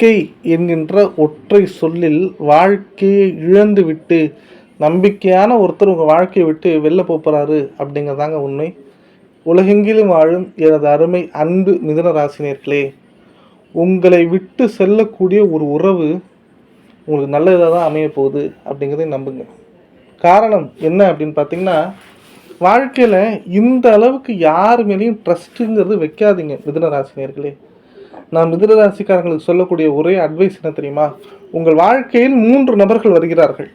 நம்பிக்கை என்கின்ற ஒற்றை சொல்லில் வாழ்க்கையை இழந்துவிட்டு நம்பிக்கையான ஒருத்தர் உங்கள் வாழ்க்கையை விட்டு வெளில போகிறாரு அப்படிங்கிறதாங்க உண்மை. உலகெங்கிலும் வாழும் எனது அருமை அன்பு மிதன ராசினியர்களே உங்களை விட்டு செல்லக்கூடிய ஒரு உறவு உங்களுக்கு நல்லதாக தான் அமைய போகுது அப்படிங்கிறதை நம்புங்க. காரணம் என்ன அப்படின்னு பார்த்தீங்கன்னா வாழ்க்கையில் இந்த அளவுக்கு யார் மேலேயும் ட்ரஸ்ட்டுங்கிறது வைக்காதீங்க மிதன ராசினியர்களே நான் மிதுன ராசிக்காரங்களுக்கு சொல்லக்கூடிய ஒரே அட்வைஸ் என்ன தெரியுமா? உங்கள் வாழ்க்கையில் மூன்று நபர்கள் வருகிறார்கள்.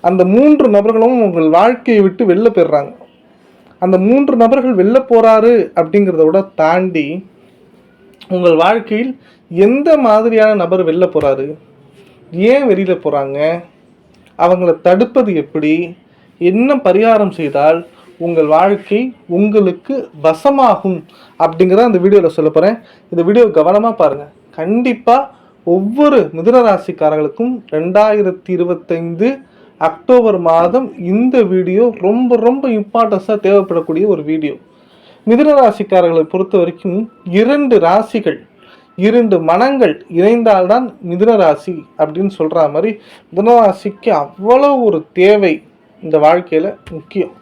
அந்த மூன்று நபர்களும் உங்கள் வாழ்க்கையை விட்டு வெளில போயிடுறாங்க. அந்த மூன்று நபர்கள் வெளில போகிறாரு அப்படிங்கிறத விட தாண்டி உங்கள் வாழ்க்கையில் எந்த மாதிரியான நபர் வெளில போகிறாரு ஏன் வெளியில் போகிறாங்க அவங்கள தடுப்பது எப்படி? என்ன பரிகாரம் செய்தால் உங்கள் வாழ்க்கை உங்களுக்கு வசமாகும் அப்படிங்கிறத அந்த வீடியோவில் சொல்ல போகிறேன் இந்த வீடியோ கவனமாக பாருங்கள் கண்டிப்பாக ஒவ்வொரு மிதுன ராசிக்காரர்களுக்கும் ரெண்டாயிரத்தி இருபத்தைந்து அக்டோபர் மாதம் இந்த வீடியோ ரொம்ப ரொம்ப இம்பார்ட்டன்ஸாக தேவைப்படக்கூடிய ஒரு வீடியோ. மிதுன ராசிக்காரர்களை பொறுத்த வரைக்கும் இரண்டு ராசிகள் இரண்டு மனங்கள் இணைந்தால்தான் மிதுன ராசி அப்படின்னு சொல்கிற மாதிரி மிதுன ராசிக்கு அவ்வளோ ஒரு தேவை இந்த வாழ்க்கையில் முக்கியம்.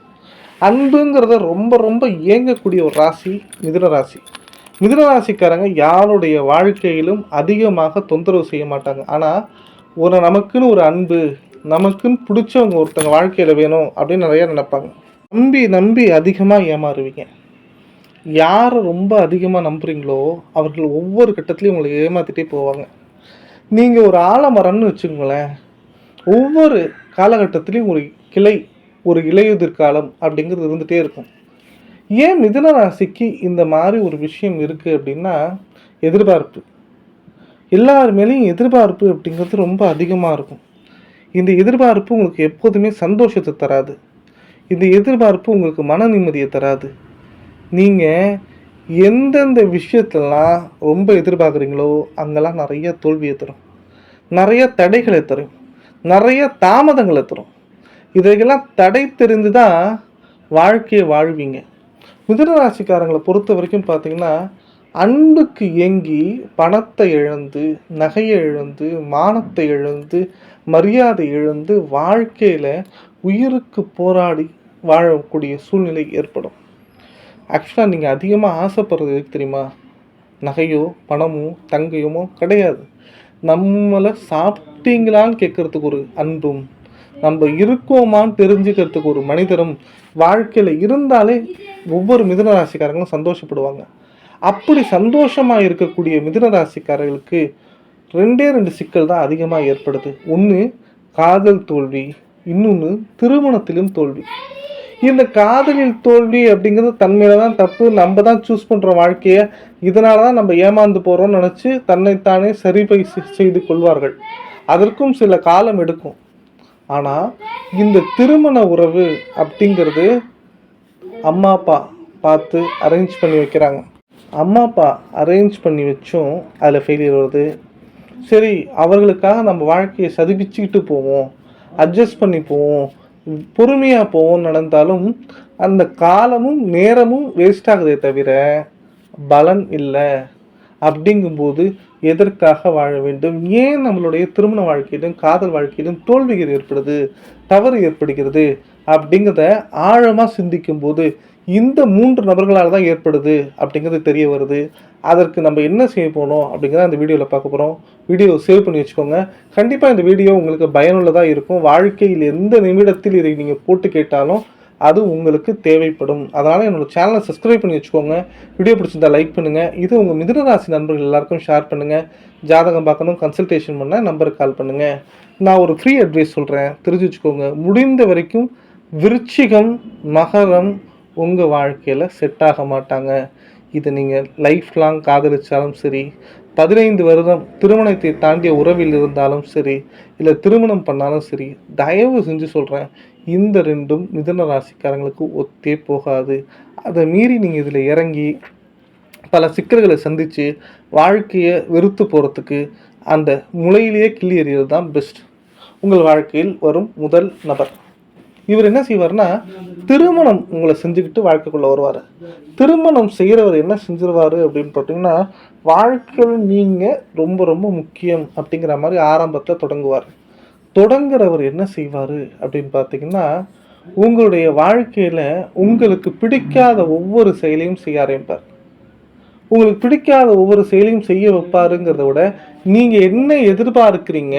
அன்புங்கிறத ரொம்ப ரொம்ப இயங்கக்கூடிய ஒரு ராசி மிதுன ராசி. மிதுன ராசிக்காரங்க யாருடைய வாழ்க்கையிலும் அதிகமாக தொந்தரவு செய்ய மாட்டாங்க. ஆனால் ஒரு நமக்குன்னு ஒரு அன்பு நமக்குன்னு பிடிச்சவங்க ஒருத்தங்க வாழ்க்கையில் வேணும் அப்படின்னு நிறையா நினைப்பாங்க. நம்பி நம்பி அதிகமாக ஏமாறுவீங்க. யாரை ரொம்ப அதிகமாக நம்புறீங்களோ அவர்கள் ஒவ்வொரு கட்டத்துலையும் உங்களை ஏமாத்திட்டே போவாங்க. நீங்கள் ஒரு ஆலமரம்னு வச்சுக்கோங்களேன் ஒவ்வொரு காலகட்டத்திலையும் ஒரு கிளை ஒரு இலையுதிர் காலம் அப்படிங்கிறது இருந்துகிட்டே இருக்கும். ஏன் மிதுன ராசிக்கு இந்த மாதிரி ஒரு விஷயம் இருக்குது அப்படின்னா எதிர்பார்ப்பு. எல்லார் மேலேயும் எதிர்பார்ப்பு அப்படிங்கிறது ரொம்ப அதிகமாக இருக்கும். இந்த எதிர்பார்ப்பு உங்களுக்கு எப்போதுமே சந்தோஷத்தை தராது. இந்த எதிர்பார்ப்பு உங்களுக்கு மன நிம்மதியை தராது. நீங்கள் எந்தெந்த விஷயத்தெல்லாம் ரொம்ப எதிர்பார்க்குறீங்களோ அங்கெல்லாம் நிறைய தோல்வியை தரும். நிறைய தடைகளை தரும். நிறைய தாமதங்களை தரும். இதையெல்லாம் தடை தெரிந்து தான் வாழ்க்கையை வாழ்வீங்க. மிதுனராசிக்காரங்களை பொறுத்த வரைக்கும் பார்த்தீங்கன்னா அன்புக்கு ஏங்கி பணத்தை இழந்து நகையை இழந்து மானத்தை இழந்து மரியாதை இழந்து வாழ்க்கையில் உயிருக்கு போராடி வாழக்கூடிய சூழ்நிலை ஏற்படும். ஆக்சுவலாக நீங்கள் அதிகமாக ஆசைப்படுறது எதுக்கு தெரியுமா? நகையோ பணமோ தங்கையுமோ கிடையாது. நம்மளை சாப்பிட்டீங்களான்னு கேட்குறதுக்கு ஒரு அன்பும் நம்ம இருக்கோமான்னு தெரிஞ்சுக்கிறதுக்கு ஒரு மனிதரும் வாழ்க்கையில் இருந்தாலே ஒவ்வொரு மிதுன ராசிக்காரங்களும் சந்தோஷப்படுவாங்க. அப்படி சந்தோஷமாக இருக்கக்கூடிய மிதுன ராசிக்காரர்களுக்கு ரெண்டே ரெண்டு சிக்கல் தான் அதிகமாக ஏற்படுது. ஒன்று காதல் தோல்வி. இன்னொன்று திருமணத்திலும் தோல்வி. இந்த காதலில் தோல்வி அப்படிங்கிறது தன்மையில தான் தப்பு. நம்ம தான் சூஸ் பண்ணுற வாழ்க்கையை. இதனால தான் நம்ம ஏமாந்து போகிறோம்னு நினச்சி தன்னைத்தானே சரிபை செய்து கொள்வார்கள். அதற்கும் சில காலம் எடுக்கும். ஆனால் இந்த திருமண உறவு அப்படிங்கிறது அம்மா அப்பா பார்த்து அரேஞ்ச் பண்ணி வைக்கிறாங்க. அம்மா அப்பா அரேஞ்ச் பண்ணி வச்சும் அதில் ஃபெயிலியர் வருது. சரி அவர்களுக்காக நம்ம வாழ்க்கையை சதிப்பிச்சுக்கிட்டு போவோம் அட்ஜஸ்ட் பண்ணி போவோம் பொறுமையாக போவோம் நடந்தாலும் அந்த காலமும் நேரமும் வேஸ்ட் ஆகுதே தவிர பலன் இல்லை. அப்படிங்கும்போது எதற்காக வாழ வேண்டும்? ஏன் நம்மளுடைய திருமண வாழ்க்கையிலும் காதல் வாழ்க்கையிலும் தோல்விகள் ஏற்படுது தவறு ஏற்படுகிறது அப்படிங்கிறத ஆழமாக சிந்திக்கும் போது இந்த மூன்று நபர்களால் தான் ஏற்படுது அப்படிங்கிறது தெரிய வருது. அதற்கு நம்ம என்ன செய்ய போனோம் அப்படிங்கிறத அந்த வீடியோவில் பார்க்க போகிறோம் வீடியோ சேவ் பண்ணி வச்சுக்கோங்க. கண்டிப்பாக இந்த வீடியோ உங்களுக்கு பயனுள்ளதாக இருக்கும். வாழ்க்கையில் எந்த நிமிடத்தில் இதை நீங்கள் போட்டு கேட்டாலும் அது உங்களுக்கு தேவைப்படும். அதனால் என்னோட சேனலை சப்ஸ்கிரைப் பண்ணி வச்சுக்கோங்க. வீடியோ பிடிச்சிருந்தா லைக் பண்ணுங்கள் இது உங்கள் மிதனராசி நண்பர்கள் எல்லாருக்கும் ஷேர் பண்ணுங்கள் ஜாதகம் பார்க்கணும் கன்சல்டேஷன் பண்ண நம்பருக்கு கால் பண்ணுங்கள் நான் ஒரு ஃப்ரீ அட்வைஸ் சொல்கிறேன் தெரிஞ்சு வச்சுக்கோங்க. முடிந்த வரைக்கும் விருச்சிகம் மகரம் உங்கள் வாழ்க்கையில் செட் ஆக மாட்டாங்க. இதை நீங்கள் லைஃப் லாங் காதலிச்சாலும் சரி பதினைந்து வருடம் திருமணத்தை தாண்டிய உறவில் இருந்தாலும் சரி இல்லை திருமணம் பண்ணாலும் சரி தயவு செஞ்சு சொல்கிறேன் இந்த ரெண்டும் மிதன ராசிக்காரங்களுக்கு ஒத்தே போகாது. அதை மீறி நீங்கள் இதில் இறங்கி பல சிக்கல்களை சந்தித்து வாழ்க்கையை வெறுத்து போகிறதுக்கு அந்த முளையிலேயே கிள்ளி எறிகிறது தான் பெஸ்ட் உங்கள் வாழ்க்கையில் வரும் முதல் நபர். இவர் என்ன செய்வார்னா திருமணம் உங்களை செஞ்சுக்கிட்டு வாழ்க்கைக்குள்ளே வருவார். திருமணம் செய்கிறவர் என்ன செஞ்சிருவார் அப்படின்னு பார்த்தீங்கன்னா வாழ்க்கையில் நீங்கள் ரொம்ப ரொம்ப முக்கியம் அப்படிங்கிற மாதிரி ஆரம்பத்தில் தொடங்குவார். தொடங்குறவர் என்ன செய்வார் அப்படின்னு பார்த்தீங்கன்னா உங்களுடைய வாழ்க்கையில் உங்களுக்கு பிடிக்காத ஒவ்வொரு செயலையும் செய்ய ஆரம்பிப்பார். உங்களுக்கு பிடிக்காத ஒவ்வொரு செயலையும் செய்ய வைப்பாருங்கிறத விட நீங்கள் என்ன எதிர்பார்க்குறீங்க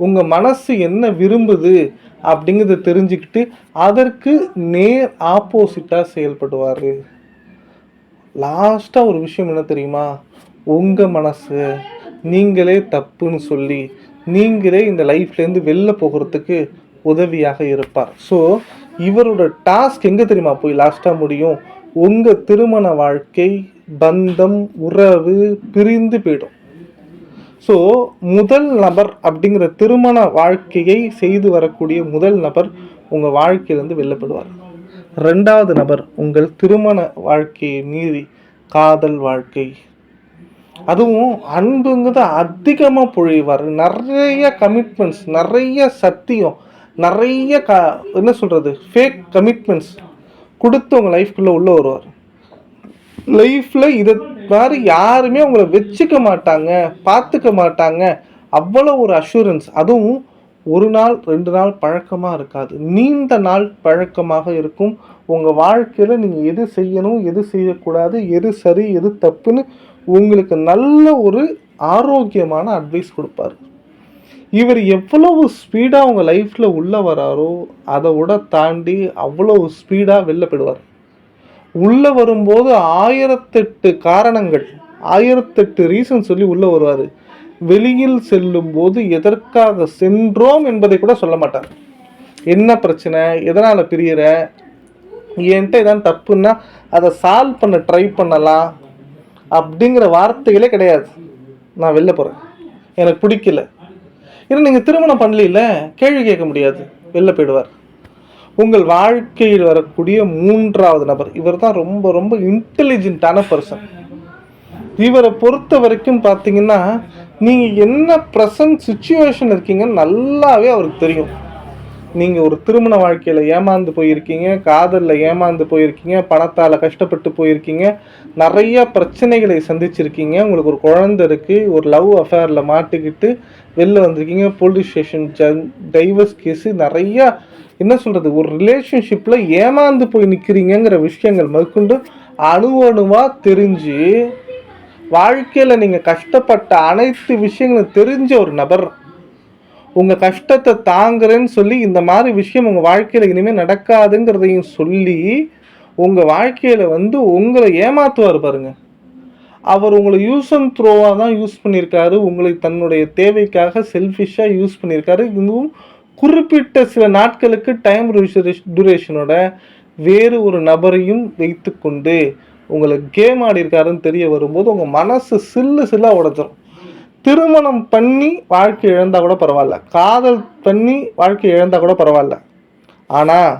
உங்கள் மனசு என்ன விரும்புது அப்படிங்கிறத தெரிஞ்சுக்கிட்டு அதற்கு நேர் ஆப்போசிட்டாக செயல்படுவார். லாஸ்ட்டாக ஒரு விஷயம் என்ன தெரியுமா? உங்கள் மனசு. நீங்களே தப்புன்னு சொல்லி நீங்களே இந்த லைஃப்லேருந்து வெளில போகிறதுக்கு உதவியாக இருப்பார். ஸோ இவரோட டாஸ்க் எங்கே தெரியுமா போய் லாஸ்ட்டாக முடியும்? உங்கள் திருமண வாழ்க்கை பந்தம் உறவு பிரிந்து போயிடும். ஸோ முதல் நபர் அப்படிங்கிற திருமண வாழ்க்கையை செய்து வரக்கூடிய முதல் நபர் உங்கள் வாழ்க்கையிலேருந்து வெளிலப்படுவார் ரெண்டாவது நபர் உங்கள் திருமண வாழ்க்கையை மீறி காதல் வாழ்க்கை அதுவும் அன்புங்கிறது அதிகமாக பொழிவார். நிறைய கமிட்மெண்ட்ஸ் நிறைய சத்தியம் நிறைய க என்ன சொல்கிறது ஃபேக் கமிட்மெண்ட்ஸ் கொடுத்து உங்கள் லைஃப்குள்ளே உள்ளே வருவார். லைஃப்பில் இதை மாதிரி யாருமே உங்களை வச்சுக்க மாட்டாங்க பார்த்துக்க மாட்டாங்க. அவ்வளோ ஒரு அஷூரன்ஸ் அதுவும் ஒரு நாள் ரெண்டு நாள் பழக்கமாக இருக்காது. நீண்ட நாள் பழக்கமாக இருக்கும். உங்கள் வாழ்க்கையில் நீங்கள் எது செய்யணும் எது செய்யக்கூடாது எது சரி எது தப்புன்னு உங்களுக்கு நல்ல ஒரு ஆரோக்கியமான அட்வைஸ் கொடுப்பாரு. இவர் எவ்வளவு ஸ்பீடாக உங்கள் லைஃப்பில் உள்ளே வராரோ அதை விட தாண்டி அவ்வளவு ஸ்பீடாக வெளில போயிடுவார். உள்ளே வரும்போது ஆயிரத்தெட்டு காரணங்கள் ஆயிரத்தெட்டு ரீசன் சொல்லி உள்ளே வருவார். வெளியில் செல்லும் போது எதற்காக சென்றோம் என்பதை கூட சொல்ல மாட்டார். என்ன பிரச்சனை? எதனால் பிரியற? என்கிட்ட இதான் தப்புன்னா அதை சால்வ் பண்ண ட்ரை பண்ணலாம் அப்படிங்கிற வார்த்தைகளே கிடையாது. நான் வெளில போகிறேன் எனக்கு பிடிக்கல. ஏன்னா நீங்கள் திருமணம் பண்ணல கேள்வி கேட்க முடியாது. வெளில போயிடுவார். உங்கள் வாழ்க்கையில் வரக்கூடிய மூன்றாவது நபர். இவர் தான் ரொம்ப ரொம்ப இன்டெலிஜென்ட்டான பர்சன் இவரை பொறுத்த வரைக்கும் பார்த்தீங்கன்னா நீங்கள் என்ன ப்ரெசன்ட் சுச்சுவேஷன் இருக்கீங்கன்னு நல்லாவே அவருக்கு தெரியும். நீங்கள் ஒரு திருமண வாழ்க்கையில் ஏமாந்து போயிருக்கீங்க காதலில் ஏமாந்து போயிருக்கீங்க பணத்தால் கஷ்டப்பட்டு போயிருக்கீங்க நிறைய பிரச்சனைகளை சந்திச்சிருக்கீங்க. உங்களுக்கு ஒரு குழந்தை இருக்குது ஒரு லவ் அஃபேரில் மாட்டிக்கிட்டு வெளில வந்திருக்கீங்க போலீஸ் ஸ்டேஷன் டைவர்ஸ் கேஸு நிறையா என்ன சொல்கிறது ஒரு ரிலேஷன்ஷிப்பில் ஏமாந்து போய் நிற்கிறீங்கிற விஷயங்கள் முதற்கொண்டு அணு அணுவாக தெரிஞ்சு வாழ்க்கையில் நீங்கள் கஷ்டப்பட்ட அனைத்து விஷயங்களும் தெரிஞ்ச ஒரு நபர். உங்கள் கஷ்டத்தை தாங்குறேன்னு சொல்லி இந்த மாதிரி விஷயம் உங்கள் வாழ்க்கையில் இனிமேல் நடக்காதுங்கிறதையும் சொல்லி உங்கள் வாழ்க்கையில் வந்து உங்களை ஏமாற்றுவார் பாருங்க. அவர் உங்களை யூஸ் அண்ட் த்ரோவாக தான் யூஸ் பண்ணியிருக்காரு. உங்களை தன்னுடைய தேவைக்காக செல்ஃபிஷாக யூஸ் பண்ணியிருக்காரு. இன்னும் குறிப்பிட்ட சில நாட்களுக்கு டைம் டூரேஷனோட வேறு ஒரு நபரையும் வைத்துக்கொண்டு உங்களை கேம் ஆடி இருக்காருன்னு தெரிய வரும்போது உங்கள் மனசு சில்லு சில்லாக உடச்சிரும் திருமணம் பண்ணி வாழ்க்கை இழந்தால் கூட பரவாயில்ல. காதல் பண்ணி வாழ்க்கை இழந்தால் கூட பரவாயில்ல. ஆனால்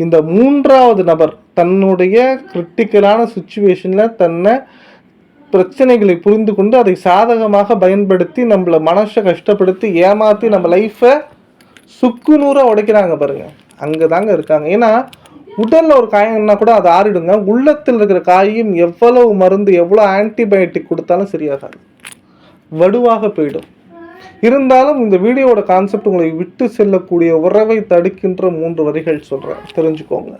இந்த மூன்றாவது நபர் தன்னுடைய கிரிட்டிக்கலான சுச்சுவேஷனில் தன்னை பிரச்சனைகளை புரிந்து கொண்டு அதை சாதகமாக பயன்படுத்தி நம்மளை மனசை கஷ்டப்படுத்தி ஏமாற்றி நம்ம லைஃப்பை சுக்குநூறாக உடைக்கிறாங்க பாருங்கள் அங்கே தாங்க இருக்காங்க. ஏன்னா உடலில் ஒரு காயம்னா கூட அது ஆறிடுங்க. உள்ளத்தில் இருக்கிற காயும் எவ்வளவு மருந்து எவ்வளோ ஆன்டிபயோட்டிக் கொடுத்தாலும் சரியாகாது. வடுவாக போயிடும். இருந்தாலும் இந்த வீடியோவோட கான்செப்ட் உங்களை விட்டு செல்லக்கூடிய உறவை தடுக்கின்ற மூன்று வரிகள் சொல்கிறேன் தெரிஞ்சுக்கோங்க.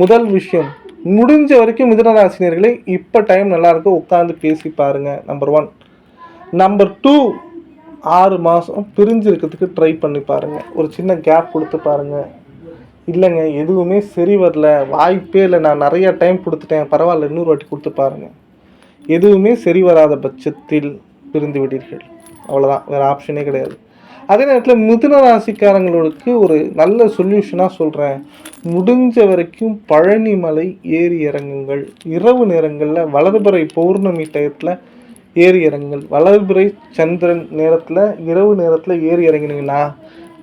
முதல் விஷயம் முடிஞ்ச வரைக்கும் மிதனராசினியர்களே இப்போ டைம் நல்லாயிருக்கு உட்காந்து பேசி பாருங்கள் நம்பர் ஒன் நம்பர் டூ ஆறு மாதம் பிரிஞ்சு இருக்கிறதுக்கு ட்ரை பண்ணி பாருங்கள் ஒரு சின்ன கேப் கொடுத்து பாருங்கள் இல்லைங்க எதுவுமே சரி வரல. வாய்ப்பே இல்லை. நான் நிறையா டைம் கொடுத்துட்டேன். பரவாயில்ல இன்னொரு வாட்டி கொடுத்து பாருங்கள் எதுவுமே சரி வராத பட்சத்தில் பிரிந்து விடீர்கள் அவ்வளோதான் வேறு ஆப்ஷனே கிடையாது. அதே நேரத்தில் மிதுன ராசிக்காரங்களுக்கு ஒரு நல்ல சொல்யூஷனாக சொல்கிறேன் முடிஞ்ச வரைக்கும் பழனிமலை ஏறி இறங்குங்கள். இரவு நேரங்களில் வலதுபுறை பௌர்ணமி டயத்தில் ஏறி இறங்குங்கள். வலதுபுறை சந்திரன் நேரத்தில் இரவு நேரத்தில் ஏறி இறங்கினீங்கன்னா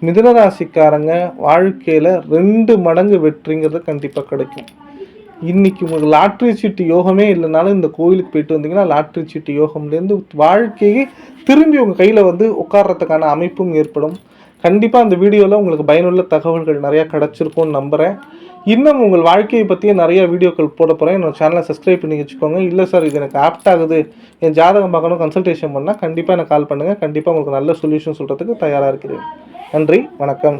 மிதுன ராசிக்காரங்க வாழ்க்கையில் ரெண்டு மடங்கு வெற்றிங்கிறது கண்டிப்பாக கிடைக்கும். இன்னைக்கு உங்களுக்கு லாட்ரி சீட்டு யோகமே இல்லைனாலும் இந்த கோயிலுக்கு போயிட்டு வந்தீங்கன்னா லாட்ரி சீட்டு யோகம்லேருந்து வாழ்க்கையை திரும்பி உங்கள் கையில் வந்து உட்கார்றதுக்கான அமைப்பும் ஏற்படும். கண்டிப்பாக அந்த வீடியோவில் உங்களுக்கு பயனுள்ள தகவல்கள் நிறையா கிடச்சிருக்கும்னு நம்புகிறேன் இன்னும் உங்கள் வாழ்க்கையை பற்றியே நிறைய வீடியோக்கள் போட போகிறேன் என்னோட சேனலை சப்ஸ்கிரைப் பண்ணி வச்சுக்கோங்க. இல்லை சார் இது எனக்கு ஆப்ட் ஆகுது. என் ஜாதகம் பார்க்கணும் கன்சல்டேஷன் பண்ணால் கண்டிப்பாக எனக்கு கால் பண்ணுங்கள் கண்டிப்பாக உங்களுக்கு நல்ல சொல்யூஷன் சொல்கிறதுக்கு தயாராக இருக்கிறேன். நன்றி வணக்கம்.